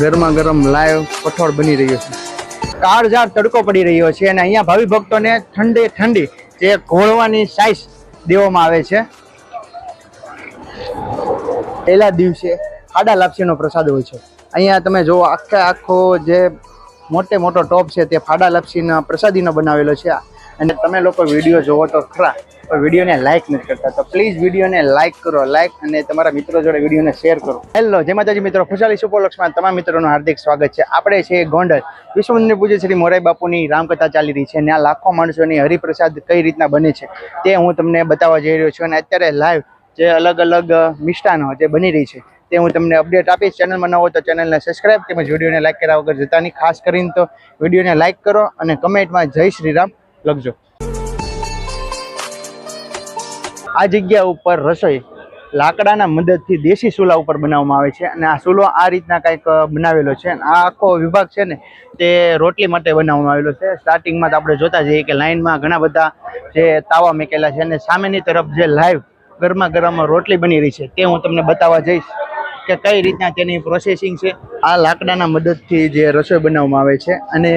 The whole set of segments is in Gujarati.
ગરમા ગરમ લાઈવ કઠોળ બની રહ્યો છે. કાળઝાળ તડકો પડી રહ્યો છે અને અહીંયા ભાવિ ભક્તોને ઠંડી ઠંડી જે ઘોળવાની સાઈઝ દેવામાં આવે છે. પહેલા દિવસે ખાડા લાપસીનો પ્રસાદ હોય છે. અહીંયા તમે જુઓ, આખે આખો જે મોટે મોટો ટોપ છે તે ફાડા લાપસીના પ્રસાદીનો બનાવેલો છે. અને તમે લોકો વીડિયો જોવો તો ખરા, પણ વિડીયોને લાઇક નથી કરતા. તો પ્લીઝ વિડીયોને લાઇક કરો લાઇક અને તમારા મિત્રો જોડે વિડીયોને શેર કરો. હેલો જય માતાજી મિત્રો. ખુશાલી સુપોલક્ષમાં તમામ મિત્રોનું હાર્દિક સ્વાગત છે. આપણે છે ગોંડલ. વિશ્વ પૂજ્ય શ્રી મોરાઈ બાપુની રામકથા ચાલી રહી છે અને આ લાખો માણસોની હરિપ્રસાદ કઈ રીતના બને છે તે હું તમને બતાવવા જઈ રહ્યો છું. અને અત્યારે લાઈવ જે અલગ અલગ મિષ્ટાનો જે બની રહી છે તે હું તમને અપડેટ આપીશ. ચેનલમાં ન હોય તો ચેનલને સબસ્ક્રાઇબ તેમજ વિડીયોને લાઇક કર્યા વગર જતા નહીં. ખાસ કરીને તો વિડીયોને લાઇક કરો અને કમેન્ટમાં જય શ્રી રામ. લખજો. આ જગ્યા ઉપર રસોઈ લાકડાના મદદથી દેશી ચૂલા ઉપર બનાવવામાં આવે છે અને આ ચૂલો આ રીતના કંઈક બનાવેલો છે. આ આખો વિભાગ છે ને તે રોટલી માટે બનાવવામાં આવેલો છે. સ્ટાર્ટિંગમાં તો આપણે જોતા જઈએ કે લાઇનમાં ઘણા બધા જે તાવા મેકેલા છે અને સામેની તરફ જે લાઈવ ગરમા ગરમ રોટલી બની રહી છે તે હું તમને બતાવવા જઈશ. કે કઈ રીતના તેની પ્રોસેસિંગ છે? આ લાકડાના મદદથી જે રસોઈ બનાવવામાં આવે છે. અને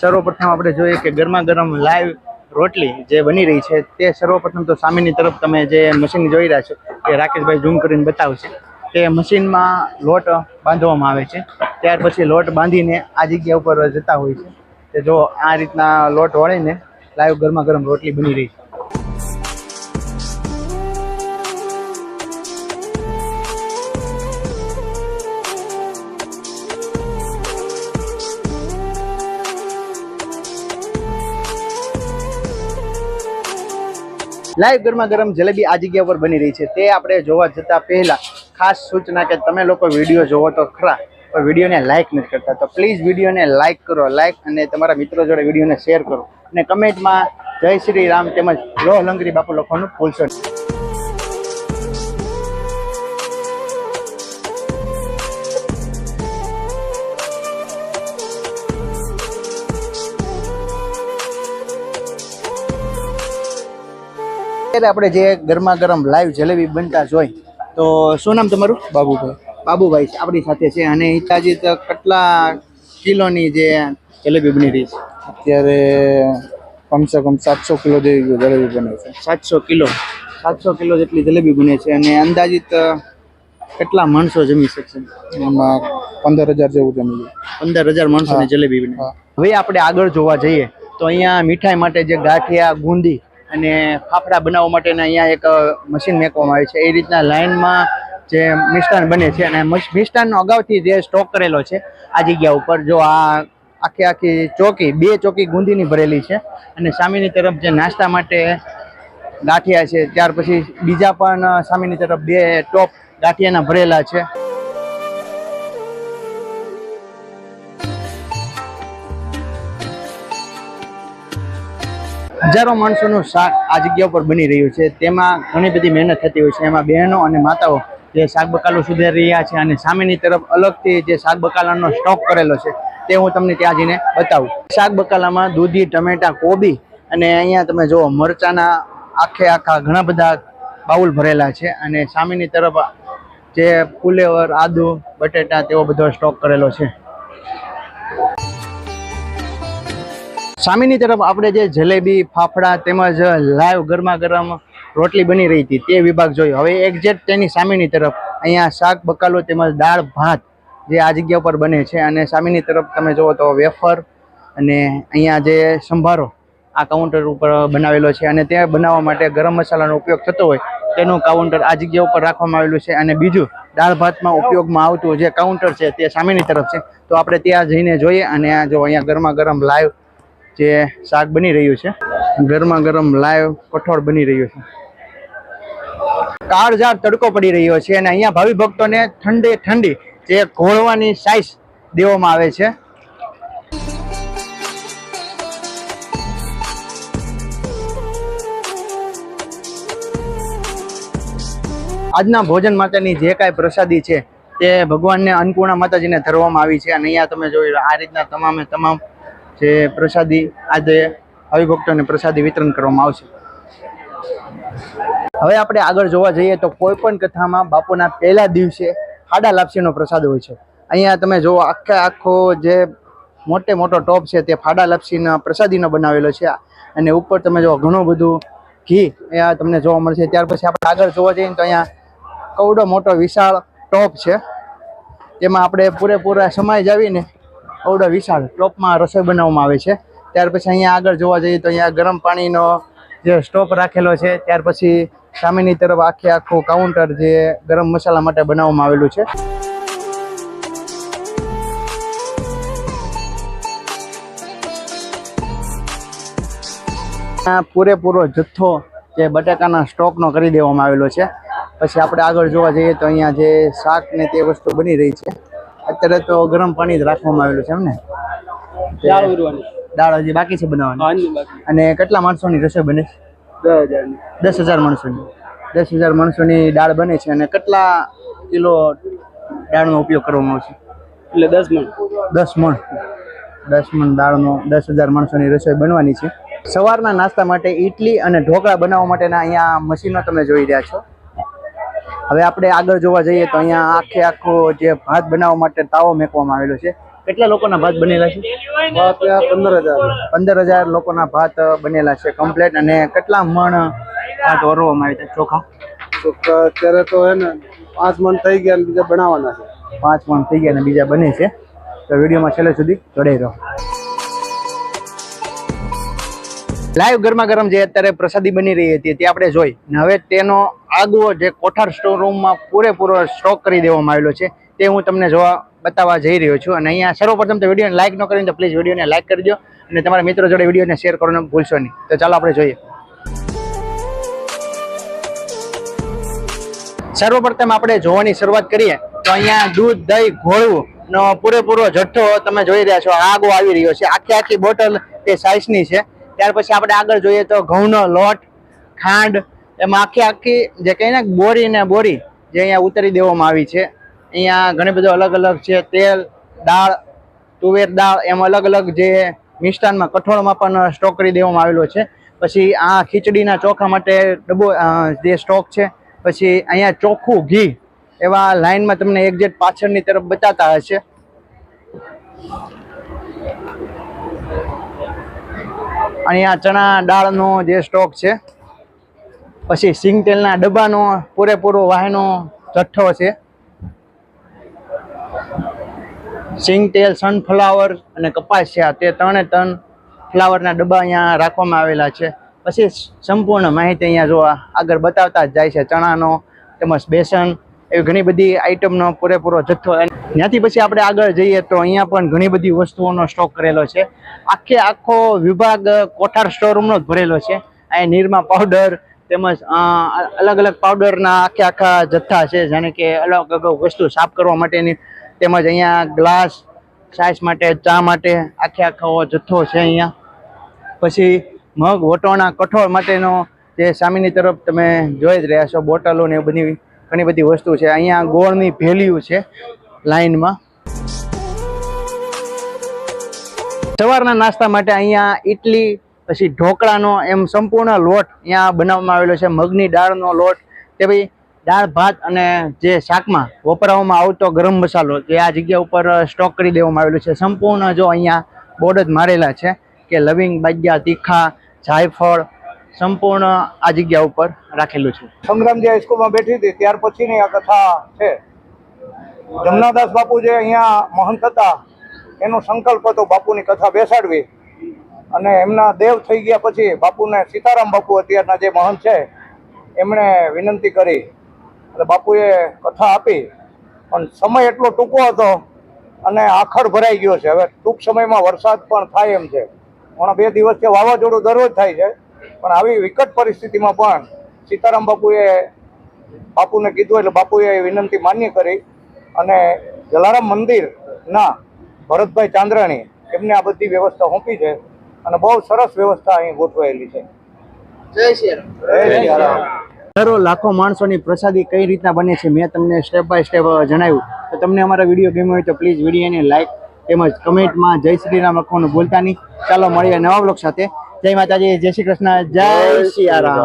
સર્વપ્રથમ આપણે જોઈએ કે ગરમા ગરમ લાઈવ રોટલી જે બની રહી છે, તે સર્વપ્રથમ તો સામેની તરફ તમે જે મશીન જોઈ રહ્યા છો, તે રાકેશભાઈ ઝૂમ કરીને બતાવશે. તે મશીનમાં લોટ બાંધવામાં આવે છે. ત્યાર પછી લોટ બાંધીને આ જગ્યા ઉપર જતા હોય છે. તે જો આ રીતના લોટ વળીને લાઈવ ગરમા ગરમ રોટલી બની રહી છે. લાઈવ ગરમા ગરમ જલેબી આ જગ્યા પર બની રહી છે. તે આપણે જોવા જતા પહેલા ખાસ સૂચના કે તમે લોકો વીડિયો જોવો તો ખરા, પણ વિડીયોને લાઇક નથી કરતા. તો પ્લીઝ વિડીયોને લાઇક કરો લાઇક અને તમારા મિત્રો જોડે વિડીયોને શેર કરો. અને કમેન્ટમાં જય શ્રી રામ તેમજ લોહ લંગરી બાપુ લખવાનું ભૂલશો નહીં. અત્યારે આપણે જે ગરમા ગરમ લાઈવ જલેબી બનતા જોઈ તો શું નામ તમારું? બાબુભાઈ. બાબુભાઈ આપણી સાથે છે. અને હિતાજી તો કેટલા કિલોની જે જલેબી બની રહી છે? અત્યારે કમસે કમ સાતસો કિલો જેવી જલેબી બને છે. સાતસો કિલો. સાતસો કિલો જેટલી જલેબી બને છે. અને અંદાજિત કેટલા માણસો જમી શકશે? એમાં પંદર હજાર જેવું જમી પંદર હજાર માણસોની જલેબી બને. હવે આપણે આગળ જોવા જઈએ તો અહીંયા મીઠાઈ માટે જે ગાંઠિયા ગુંદી અને ફાફડા બનાવવા માટેના અહીંયા એક મશીન મેકવામાં આવે છે. એ રીતના લાઇનમાં જે મિષ્ટાન બને છે અને મિષ્ટાનનો અગાઉથી જે સ્ટોક કરેલો છે, આ જગ્યા ઉપર જો આ આખી આખી ચોકી, બે ચોકી ગુંદીની ભરેલી છે અને સામેની તરફ જે નાસ્તા માટે ગાંઠિયા છે, ત્યાર પછી બીજા પણ સામેની તરફ બે ટોપ ગાંઠિયાના ભરેલા છે. હજારો માણસોનું શાક આ જગ્યા ઉપર બની રહ્યું છે. તેમાં ઘણી બધી મહેનત થતી હોય છે. એમાં બહેનો અને માતાઓ જે શાક બકાલો સુધારી રહ્યા છે અને સામેની તરફ અલગથી જે શાક બકાલાનો સ્ટોક કરેલો છે તે હું તમને ત્યાં જઈને બતાવું. શાક બકાલામાં દૂધી, ટમેટા, કોબી અને અહીંયા તમે જુઓ મરચાના આખે આખા ઘણા બધા બાઉલ ભરેલા છે અને સામેની તરફ જે ફુલેવર, આદુ, બટેટા તેવો બધો સ્ટોક કરેલો છે. સામેની તરફ આપણે જે જલેબી, ફાફડા તેમજ લાઈવ ગરમા ગરમ રોટલી બની રહી હતી, તે વિભાગ જોયો હવે એક્ઝેક્ટ તેની સામેની તરફ અહીંયા શાક, બકાલો તેમજ દાળ, ભાત જે આ જગ્યા ઉપર બને છે અને સામેની તરફ તમે જુઓ તો વેફર અને અહીંયા જે સંભારો આ કાઉન્ટર ઉપર બનાવેલો છે અને તે બનાવવા માટે ગરમ મસાલાનો ઉપયોગ થતો હોય તેનું કાઉન્ટર આ જગ્યા ઉપર રાખવામાં આવેલું છે અને બીજું દાળ ભાતમાં ઉપયોગમાં આવતું જે કાઉન્ટર છે તે સામેની તરફ છે. તો આપણે ત્યાં જઈને જોઈએ અને આ જો અહીંયા ગરમા ગરમ લાઈવ જે શાક બની રહ્યું છે. ગરમા ગરમ લાઈવ કઠોળ બની રહ્યું છે. કાળઝાર તડકો પડી રહ્યો છે અને અહીંયા ભાવિ ભક્તોને ઠંડી ઠંડી જે ઘોળવાની સાઈઝ દેવામાં આવે છે. આજના ભોજન માટેની જે કાંઈ પ્રસાદી છે તે ભગવાનને અન્નપૂર્ણા માતાજીને ધરવામાં આવી છે અને અહીંયા તમે જોઈ આ રીતના તમામે તમામ જે પ્રસાદી આજે હરિભક્તોને પ્રસાદી વિતરણ કરવામાં આવશે. હવે આપણે આગળ જોવા જઈએ તો કોઈ પણ કથામાં બાપુના પહેલા દિવસે ખાડા લાપસીનો પ્રસાદ હોય છે. અહીંયા તમે જુઓ, આખે આખો જે મોટે મોટો ટોપ છે તે ફાડા લપસીના પ્રસાદીનો બનાવેલો છે. અને ઉપર તમે જો ઘણું બધું ઘી અહીંયા તમને જોવા મળશે. ત્યાર પછી આપણે આગળ જોવા જઈએ તો અહીંયા કવડો મોટો વિશાળ ટોપ છે. તેમાં આપણે પૂરેપૂરા સમય જાવીને કવડો વિશાળ ટોપમાં રસોઈ બનાવવામાં આવે છે. ત્યાર પછી અહીંયા આગળ જોવા જઈએ તો અહીંયા ગરમ પાણીનો જે સ્ટોપ રાખેલો છે, ત્યાર પછી સામેની તરફ આખે આખું કાઉન્ટર જે ગરમ મસાલા માટે બનાવવામાં આવેલું છે. પૂરેપૂરો જથ્થો જે બટાકાના સ્ટોકનો કરી દેવામાં આવેલો છે. પછી આપણે આગળ જોવા જઈએ તો અહીંયા જે શાક ને તે વસ્તુ બની રહી છે. અત્યારે તો ગરમ પાણી જ રાખવામાં આવેલું છે એમ ને? દાળ હજી બાકી છે બનાવવાની? અને કેટલા માણસોની રસોઈ બને છે? દસ હજાર માણસોની. દસ હજાર માણસોની દાળ બને છે અને કેટલા કિલો દાળનો ઉપયોગ કરવામાં આવશે? એટલે દસ મણ. દસ મણ. દસ મણ દાળનો દસ હજાર માણસોની રસોઈ બનવાની છે. સવારના નાસ્તા માટે ઇડલી અને ઢોકળા બનાવવા માટેના અહીંયા મશીનો તમે જોઈ રહ્યા છો. હવે આપણે આગળ જોવા જઈએ તો અહીંયા આખે આખો જે ભાત બનાવવા માટે તાવો મેકવામાં આવેલો છે. કેટલા લોકોના ભાત બનેલા છે? પંદર હજાર પંદર હજાર લોકોના ભાત બનેલા છે કમ્પ્લેટ અને કેટલા મણ ભાત ઓરવામાં આવે છે? ચોખા? ચોખા અત્યારે તો હે ને પાંચ મણ થઈ ગયા અને બીજા બનાવવાના છે. પાંચ મણ થઈ ગયા અને બીજા બને છે. તો વિડીયોમાં છેલ્લે સુધી જોડાઈ રહો. લાઈવ ગરમા ગરમ જે અત્યારે પ્રસાદી બની રહી હતી તે આપણે જોઈ. હવે તેનો આગવો જે કોઠાર સ્ટોર રૂમમાં પૂરેપૂરો સ્ટોક કરી દેવામાં આવેલો છે, તે હું તમને જોવા બતાવવા જઈ રહ્યો છું. અને અહીંયા સર્વપ્રથમ તો વિડીયોને લાઈક ન કરીને તો પ્લીઝ વિડીયોને લાઈક કરી દો અને તમારા મિત્રો જોડે વિડીયોને શેર કરવાનું ભૂલશો નહીં. તો ચાલો આપણે જોઈએ. સર્વપ્રથમ આપણે જોવાની શરૂઆત કરીએ તો અહીંયા દૂધ, દહીં, ઘોળવું પૂરેપૂરો જથ્થો તમે જોઈ રહ્યા છો. આગો આવી રહ્યો છે. આખી આખી બોટલ તે સાઇઝની છે. ત્યાર પછી આપણે આગળ જોઈએ તો ઘઉંનો લોટ, ખાંડ, એમાં આખી આખી જે કહીએ ને બોરી ને બોરી જે અહીંયા ઉતારી દેવામાં આવી છે. અહીંયા ઘણી બધું અલગ અલગ છે, તેલ, દાળ, તુવેર દાળ, એમ અલગ અલગ જે મિષ્ટાનમાં, કઠોળમાં પણ સ્ટોક કરી દેવામાં આવેલો છે. પછી આ ખીચડીના ચોખા માટે ડબ્બો જે સ્ટોક છે, પછી અહીંયા ચોખ્ખું ઘી, એવા લાઈનમાં તમને એક્ઝેક્ટ પાછળની તરફ બતાતા હશે. અહીંયા ચણા દાળનો જે સ્ટોક છે, પછી સિંગ તેલના ડબ્બાનો, પૂરેપૂરો વાહનો જથ્થો છે. સિંગ તેલ સનફ્લાવર અને કપાસ છે આ તે ત્રણે ત્રણ ફ્લાવરના ડબ્બા અહીંયા રાખવામાં આવેલા છે. પછી સંપૂર્ણ માહિતી અહીંયા જો આગળ બતાવતા જ જાય છે ચણાનો, તેમજ બેસન, એવી ઘણી બધી આઈટમનો પૂરેપૂરો જથ્થો ત્યાંથી પછી આપણે આગળ જઈએ તો અહીંયા પણ ઘણી બધી વસ્તુઓનો સ્ટોક કરેલો છે. આખે આખો વિભાગ કોઠાર સ્ટોર રૂમનો જ ભરેલો છે. અહીંયા નિરમા પાવડર તેમજ અલગ અલગ પાવડરના આખે આખા જથ્થા છે, જાણે કે અલગ અલગ વસ્તુ સાફ કરવા માટેની. તેમજ અહીંયા ગ્લાસ સાઇઝ માટે, ચા માટે આખે આખો જથ્થો છે અહીંયા. પછી મગ વટોણા કઠોળ માટેનો જે સામેની તરફ તમે જોઈ જ રહ્યા છો, બોટલો ને બધી ઘણી બધી વસ્તુ છે. અહીંયા ગોળની ભેલીયું છે. લાઈનમાં. સવારના નાસ્તા માટે અહીંયા ઇડલી પછી ઢોકળાનો એમ સંપૂર્ણ લોટ અહીંયા બનાવવામાં આવેલો છે. મગની દાળનો લોટ કે ભાઈ દાળ, ભાત અને જે શાકમાં વપરાવામાં આવતો ગરમ મસાલો જે આ જગ્યા ઉપર સ્ટોક કરી દેવામાં આવેલો છે. સંપૂર્ણ જો અહીંયા બોર્ડ જ મારેલા છે કે લવિંગ, બાજ્યા, તીખા, જાયફળ સંપૂર્ણ આ જગ્યા ઉપર રાખેલું છે. સંગ્રામજી હાઈસ્કૂલમાં બેઠી હતી, ત્યાર પછીની આ કથા છે. જમનાદાસ બાપુ જે અહીંયા મહંત હતા, એનો સંકલ્પ હતો બાપુની કથા બેસાડવી. અને એમના દેવ થઈ ગયા પછી બાપુને સીતારામ બાપુ અત્યારના જે મહંત છે, એમણે વિનંતી કરી. એટલે બાપુએ કથા આપી, પણ સમય એટલો ટૂંકો હતો અને આખર ભરાઈ ગયો છે. હવે ટૂંક સમયમાં વરસાદ પણ થાય એમ છે. હમણાં બે દિવસથી વાવાઝોડું દરરોજ થાય છે, પણ આવી વિકટ પરિસ્થિતિમાં પણ સીતારામ બાપુએ બાપુને કીધું એટલે બાપુએ વિનંતી માન્ય કરી. અને જલારામ મંદિરના ભરતભાઈ ચાંદ્રાણી એમને આ બધી વ્યવસ્થા સોંપી છે અને બહુ સરસ વ્યવસ્થા અહીં ગોઠવાયેલી છે. જય શ્રી જય શ્રી રામ. હજારો લાખો માણસોની પ્રસાદી કઈ રીતના બને છે મેં તમને સ્ટેપ બાય સ્ટેપ જણાવ્યું. તો તમને અમારા વીડિયો ગમ્યો હોય તો પ્લીઝ વિડીયોને લાઇક તેમજ કમેન્ટમાં જય શ્રી રામ લખવાનું ભૂલતા નહીં. ચાલો મળીએ નવા બ્લોગ સાથે. જય માતાજી જય શ્રી કૃષ્ણ જય શ્રી રામ.